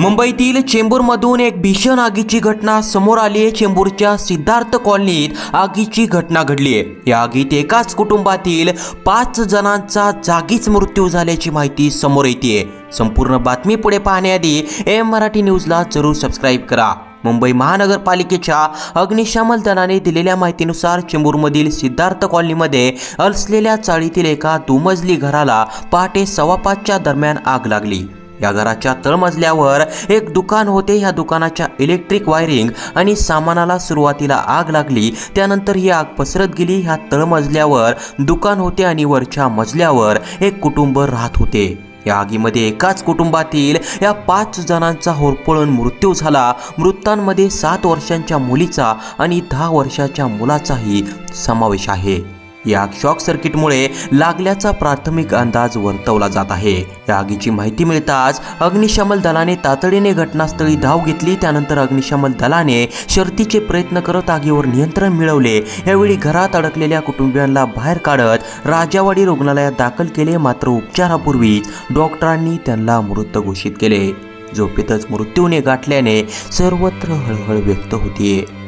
मुंबईतील चेंबूरमधून एक भीषण आगीची घटना समोर आली आहे. चेंबूरच्या सिद्धार्थ कॉलनीत आगीची घटना घडली आहे. या आगीत एकाच कुटुंबातील पाच जणांचा जागीच मृत्यू झाल्याची माहिती समोर येते संपूर्ण बातमी पुढे पाहण्याआधी एम मराठी न्यूजला जरूर सबस्क्राईब करा. मुंबई महानगरपालिकेच्या अग्निशामक दलाने दिलेल्या माहितीनुसार चेंबूरमधील सिद्धार्थ कॉलनीमध्ये असलेल्या चाळीतील एका दुमजली घराला पहाटे सव्वा पाचच्या दरम्यान आग लागली. या घराच्या तळमजल्यावर एक दुकान होते. ह्या दुकानाच्या इलेक्ट्रिक वायरिंग आणि सामानाला सुरुवातीला आग लागली. त्यानंतर ही आग पसरत गेली. ह्या तळमजल्यावर दुकान होते आणि वरच्या मजल्यावर एक कुटुंब राहत होते. या आगीमध्ये एकाच कुटुंबातील या पाच जणांचा होरपळून मृत्यू झाला. मृतांमध्ये सात वर्षांच्या मुलीचा आणि दहा वर्षाच्या मुलाचाही समावेश आहे. या शॉक सर्किटमुळे लागल्याचा प्राथमिक अंदाज वर्तवला जात आहे. या आगीची माहिती मिळताच अग्निशमन दलाने तातडीने घटनास्थळी धाव घेतली. त्यानंतर अग्निशमन दलाने शर्तीचे प्रयत्न करत आगीवर नियंत्रण मिळवले. यावेळी घरात अडकलेल्या कुटुंबियांना बाहेर काढत राजावाडी रुग्णालयात दाखल केले. मात्र उपचारापूर्वीच डॉक्टरांनी त्यांना मृत घोषित केले. झोपेतच मृत्यूने गाठल्याने सर्वत्र हळहळ व्यक्त होतीये.